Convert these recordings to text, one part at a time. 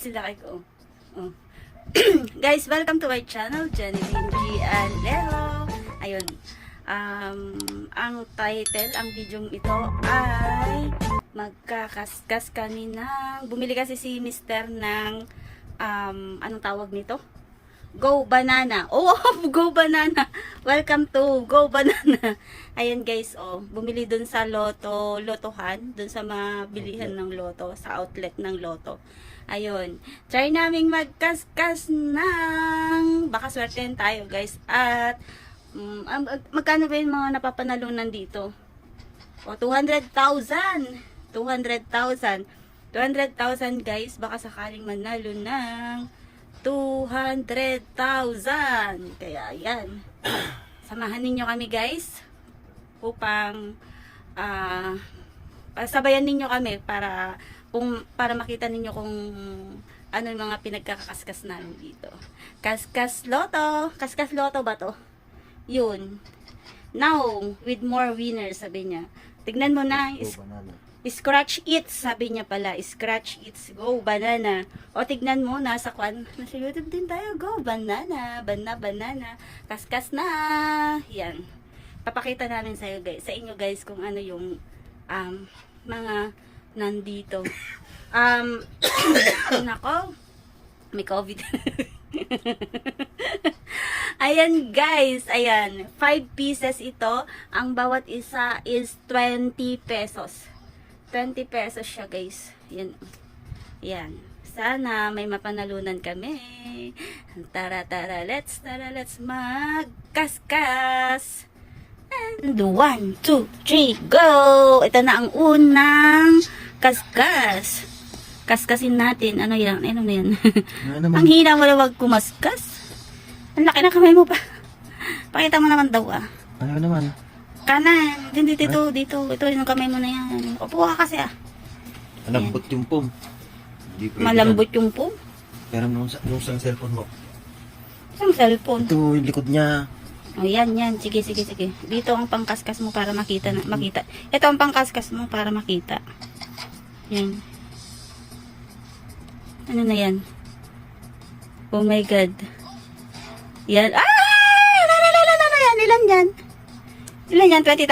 Sila kay ko. Oh. Guys, welcome to my channel, Jenny G. and Lero. Ayun. Um, ang title, ang video ito ay magkakaskas kami ng, bumili kasi si Mister ng, um, anong tawag nito? Go Banana. Oh, Go Banana. Welcome to Go Banana. Ayan guys, oh, bumili dun sa Lotto, Lotohan, dun sa mga bilihan ng Lotto, sa outlet ng Lotto. Ayun. Try naming magkaskas ng baka swertein tayo guys. At ang- magkano ba yung mga napapanalunan dito? O, 200,000. 200,000. 200,000 guys, baka sakaling manalo ng 200,000. Kaya yan. Samahan ninyo kami guys upang ah pasabayan ninyo kami para kung para makita ninyo kung ano yung mga pinagkakaskas namin dito. Kaskas Loto. Kaskas Loto ba to? Yun. Now, with more winners, sabi niya. Tignan mo na, is. Scratch it, sabi niya pala. Scratch it, go, banana. O, tignan mo, nasa kwan. Nasa YouTube din tayo, go, banana. Bana, banana. Kaskas na. Yan. Papakita namin sa guys, sa inyo guys kung ano yung um, mga nandito. Um, nako, may COVID. ayan guys, ayan. 5 pieces ito. Ang bawat isa is 20 pesos. 20 pesos siya guys. Yan. Yan. Sana may mapanalunan kami. Tara, tara, let's, tara, let's magkaskas. And one, two, three, go! Ito na ang unang kaskas. Kaskasin natin. Ano yan? Ano na yan? Ano ang hina mo na wag kumaskas. Ang laki na kamay mo pa. Pakita mo naman daw ah. Ano naman? Kanan. Dito, dito, dito. Ito yung kamay mo na yan. Upo ka kasi ah. Malambot yung pom. Hindi pwede Malambot yung po. yan. Pero nung, sa- nung sa cellphone mo. Isang cellphone. Ito yung likod niya. O yan, yan. Sige, sige, sige. Dito ang pangkaskas mo para makita. Na, makita. Ito ang pangkaskas mo para makita. Yan. Ano na yan? Oh my God. Yan. Ah! La, la, la, la, la, la, yan. Ilan yan? Ilan yan? 20,000?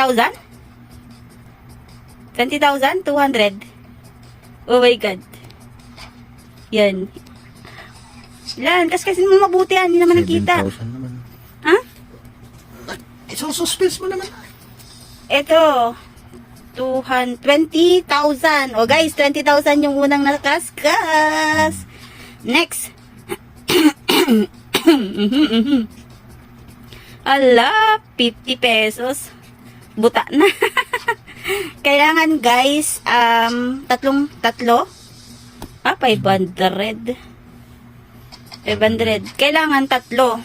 20,000? 200? Oh my God. Yan. Ilan? Kaskasin mo mabuti yan. Hindi naman nakita. 7,000 naman. Ha? So suspense mo naman. Ito, 200, 20,000. O guys, 20,000 yung unang nakaskas. Next. Ala, 50 pesos. Buta na. Kailangan guys, um, tatlong, tatlo. Ah, 500. 500. Kailangan tatlo.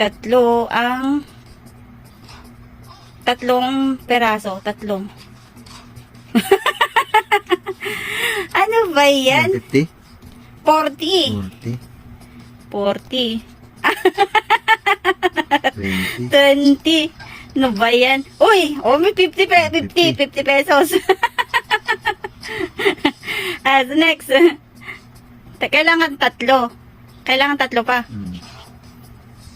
Tatlo ang tatlong peraso, tatlong. ano ba yan? 50? 40. 40? 40. 20? 20. Ano ba yan? Uy, oh, may 50, pe 50, 50 pesos. As next. Kailangan tatlo. Kailangan tatlo pa. Hmm.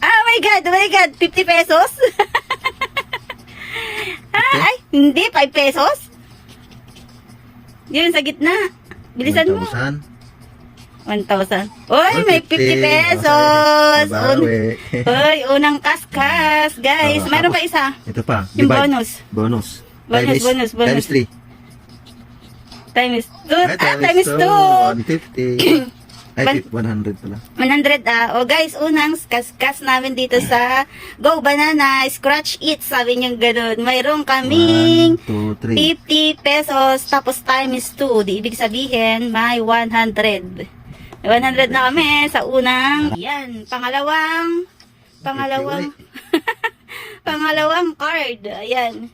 Ah, my God, oh my God, 50 pesos? ah, ay, hindi, 5 pesos? Yun, sa gitna. Bilisan mo. 1,000? 1,000. Uy, may 50 pesos. Bawi. Uy, unang kaskas, guys. Ah, Mayroon pa isa. Ito pa. Yung divide. bonus. Bonus. Bonus, Times- bonus, bonus. Times 3. Times 2. Ah, times 2. 150. Ay, Ban- 100 pala. 100 ah. O guys, unang kaskas namin dito sa Go Banana, Scratch It, sabi niyo ganun. Mayroon kaming 1, 2, 3. 50 pesos, tapos times 2. Di ibig sabihin, may 100. May 100 na kami sa unang. Yan, pangalawang, pangalawang, pangalawang card. Ayan.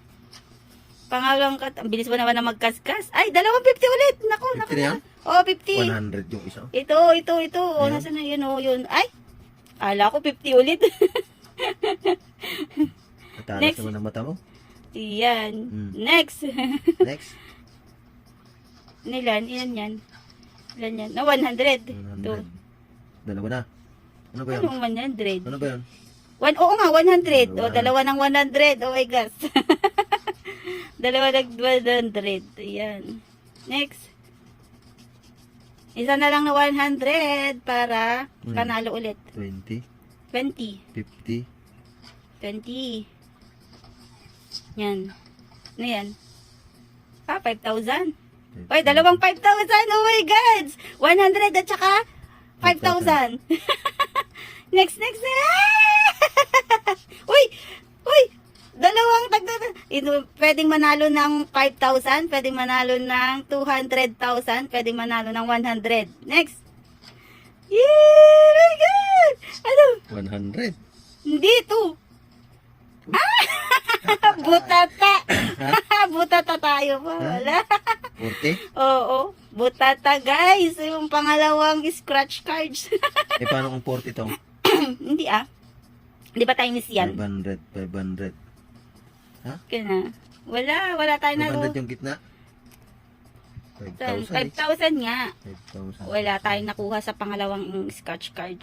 Pangalawang card. Ang bilis mo naman na magkaskas. Ay, dalawang 50 ulit. Naku, 50 naku. na? Oh, 50. 100 yung isa. Ito, ito, ito. O, Ayan. nasa na yun, o, yun. Ay, ala ko 50 ulit. Matalas Next. naman ang mata mo. Yan. Mm. Next. Next. Nilan, ilan yan? Ilan yan? Na 100. 100. Two. Dalawa na. Ano ba yun? Anong 100? Ano ba yun? One, oo nga, 100. O, Dalawa. dalawa ng 100. Oh my gosh. dalawa ng 100. Ayan. Next. Isa na lang na 100 para Hmm. panalo ulit. 20, 20. 50, 20. Yan. Ano yan? Ah, 5,000. 50. Oy, dalawang 5,000. Oh my God! 100 at saka 5,000. next, next. Uy! Uy! Dalawang. Ito, pwedeng manalo ng 5,000, pwedeng manalo ng 200,000, pwedeng manalo ng 100. Next. Yay! My God! Ano? 100. Hindi ito. Ah! Butata. Butata tayo pa. Wala. 40? Oo. Butata guys. Yung pangalawang scratch cards. eh, paano kung 40 to? Hindi ah. Di ba tayo miss yan? 500, 500. Kaya na. Wala. Wala tayo na. 500 yung gitna? 5,000 eh. 5,000 nga. 5,000. Wala tayong nakuha sa pangalawang scratch card.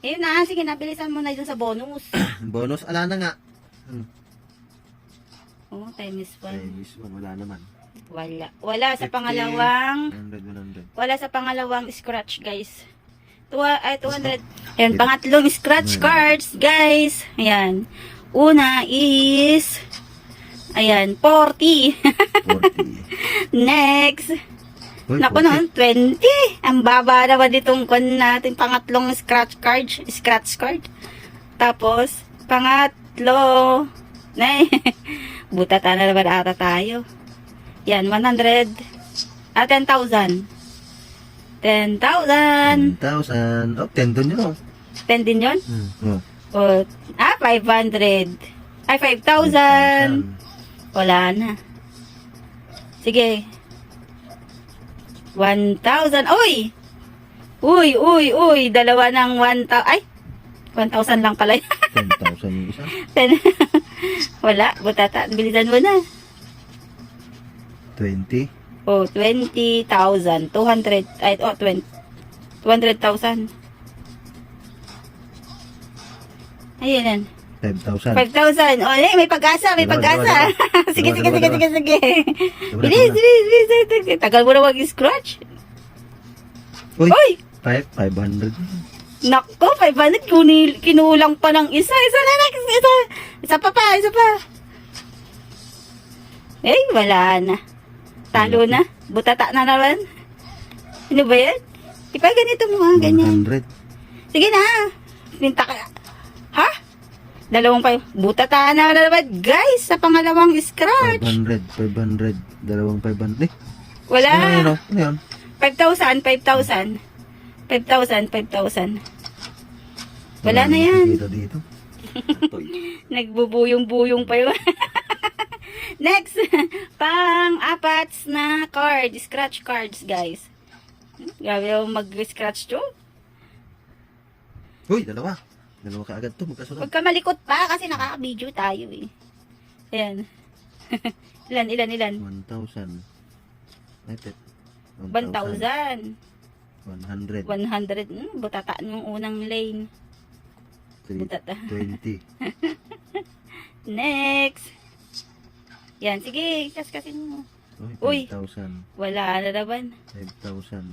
Ayun na. Sige, nabilisan mo na dun sa bonus. Bonus, ala na nga. Oo, oh, Ay, one. miss one, wala naman. Wala. Wala sa 50. pangalawang 100, 100. Wala sa pangalawang scratch, guys. Tuwa, ay, 200. Ayan, pangatlong scratch Hmm. cards, guys. Ayan. Una is, ayan, 40. 40. Next. Uy, Naku 40. naman, 20. Ang baba naman ditong kon natin, pangatlong scratch card. Scratch card. Tapos, pangatlo. Nay, butata na naman ata tayo. Yan, 100. Ah, 10,000. 10,000. 10,000. Oh, 10 doon yun oh. 10 din yun? Hmm. Oh. O, ah, 500. Ay, 5,000. Wala na. Sige. 1,000. Uy! Uy, uy, uy. Dalawa ng 1,000. Ay! 1,000 lang pala. 10,000 yung isa. 10. Wala. Butata. Bilisan mo na. 20. Oh, 20,000. 200. Ay, oh, 20. 200,000. Ayun yan. 5,000. 5,000. Oh, eh, may pag-asa, may Dalawa, pag-asa. dalawa, sige, dalawa, sige, sige, sige, sige. Dalawa, Bilis, bilis, bilis, bilis. Tagal mo na mag-scratch. Uy, Uy! 5, 500. Nako, 500. Kunil, kinulang pa ng isa. Isa na lang. Isa, isa pa pa, isa pa. Eh, wala na. Talo na. Butata na naman. Ano ba yan? Ipa ganito mo nga, ganyan. 100. Sige na. Minta ka. Ha? Dalawang pa. Butata na naman, guys, sa pangalawang scratch. 500, 500. Dalawang 500. Eh, Wala. ano yun oh? Ano yun? 5,000, 5,000. 5,000, 5,000. Wala na yan. Dito, dito. Nagbubuyong-buyong pa yun. Next, pang-apat na card. Scratch cards, guys. Grabe ako mag-scratch to. Uy, dalawa. Dalawa ka agad to, magkasunod. Huwag ka malikot pa kasi nakaka-video tayo eh. Ayan. ilan, ilan, ilan? 1,000. Ay, tet. 1,000. 100. 100. Hmm, butata yung unang lane. Butata. 20. Next. Yan, sige, kaskasin mo. Uy. Uy, 5,000. Wala na naman. 5,000.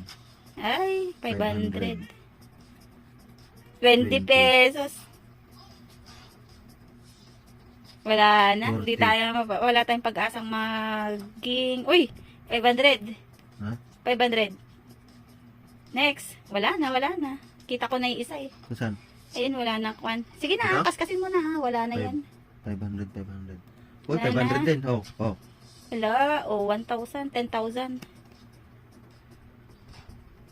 Ay, 500. 20 20. pesos. Wala na. 40. Hindi tayo, wala tayong pag-asang maging, uy, 500. Ha? 500. Next. Wala na, wala na. Kita ko na yung isa eh. Saan? Ayun, wala na, Kwan. Sige na, Ito? kaskasin mo na ha. Wala na Five. yan. 500, 500. Uy, Wala 500 na. din. Oh, oh. Wala, o, 1,000, 10,000.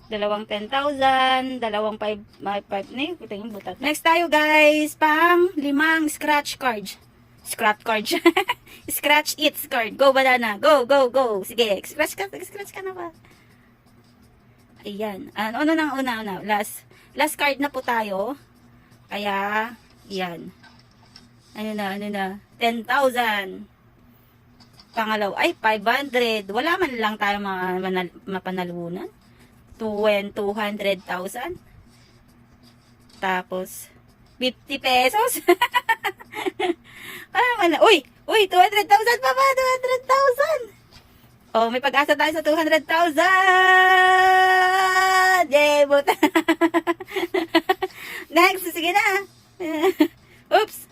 Dalawang 10,000, dalawang 5, 5, na yun, ito yung butat. Next tayo guys, pang limang scratch cards. Scratch card. scratch it card. Go banana. Go, go, go. Sige, scratch ka, scratch ka na ba? Ayan. Ano, ano na, una, una. Last, last card na po tayo. Kaya, yan. Ano na, ano na. 10,000 pangalaw ay 500. Wala man lang tayo mga manal, mapanalunan. 200,000. Tapos, 50 pesos. ah, wala. Uy! Uy! 200,000 pa ba? 200,000! Oh, may pag-asa tayo sa 200,000! Yay! Buta. Next! Sige na! Oops!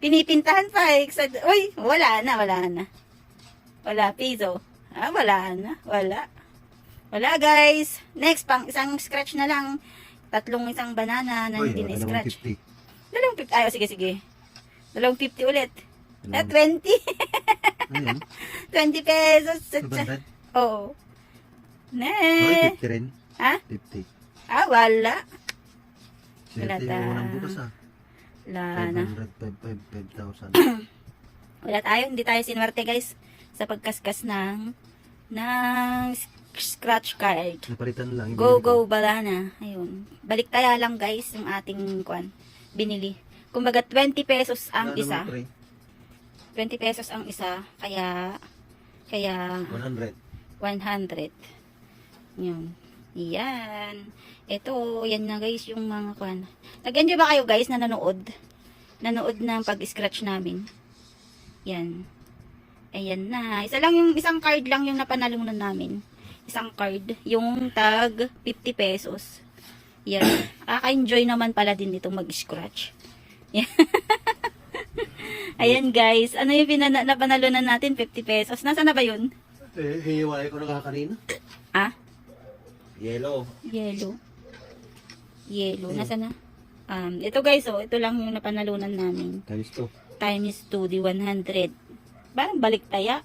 Pinipintahan pa eh. Uy! Wala na, wala na. Wala, piso. Ah, wala na. Wala. Wala, guys. Next, pang isang scratch na lang. Tatlong isang banana na Uy, hindi na dalawang scratch. 50. Dalawang 50. Ay, oh, sige, sige. Dalawang 50 ulit. Dalawang- 20. Ayun, 20 pesos. 200. Oo. Ay, Next. 50 rin. Ha? 50. Ah, wala. Wala ta. unang bukas ah. Wala na. 500, 5,000. Wala tayo. Hindi tayo sinwerte, guys. Sa pagkaskas ng ng scratch card. Napalitan lang. Go, go, bala na. Ayun. Balik tayo lang, guys, yung ating kwan. Binili. Kumbaga, 20 pesos ang isa. Naman, pre. 20 pesos ang isa. Kaya, kaya, 100. 100. Yun. Yan. Ito, yan na guys, yung mga kwan. Nag-enjoy ba kayo guys na nanood? Nanood ng pag-scratch namin. Yan. Ayan na. Isa lang yung, isang card lang yung napanalunan namin. Isang card. Yung tag 50 pesos. Yan. Kaka-enjoy naman pala din itong mag-scratch. Yan. Ayan guys. Ano yung pinana- napanalunan natin? 50 pesos. Nasaan na ba yun? Eh, hihiwalay ko na kakanina. Ah? Yellow. Yellow. Yellow. Nasa na? Um, ito guys, oh, ito lang yung napanalunan namin. Times 2. Times 2 di 100. Parang balik taya.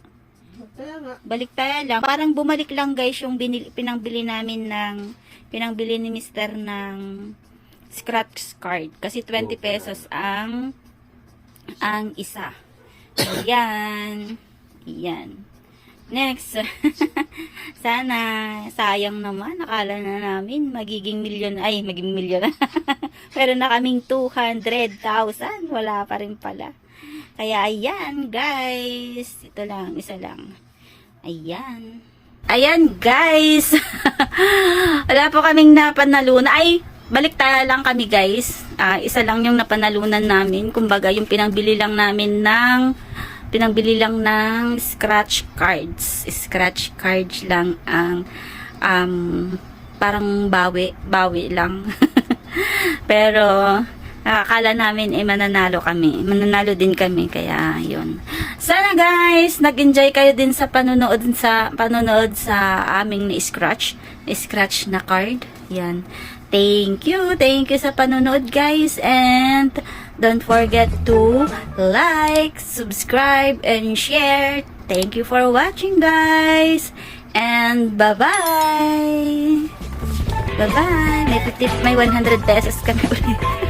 Kaya nga. Balik taya lang. Parang bumalik lang guys yung binili, pinangbili namin ng pinangbili ni Mr. ng scratch card. Kasi 20 Oh, pesos ang ang isa. Ayan. Ayan. Next. Sana, sayang naman. Nakala na namin magiging milyon. Ay, magiging milyon. Pero na kaming 200,000. Wala pa rin pala. Kaya ayan, guys. Ito lang, isa lang. Ayan. Ayan, guys. Wala po kaming napanalunan. Ay, balik tayo lang kami, guys. Ah, isa lang yung napanalunan namin. Kumbaga, yung pinangbili lang namin ng pinangbili lang ng scratch cards. Scratch cards lang ang um, parang bawi, bawi lang. Pero akala namin eh mananalo kami. Mananalo din kami kaya 'yun. Sana guys, nag-enjoy kayo din sa panonood sa panonood sa aming ni scratch, scratch na card. Yan. Thank you. Thank you sa panonood guys and don't forget to like, subscribe and share. Thank you for watching guys. And bye-bye. Bye-bye. May, 50 may 100 pesos kami ulit.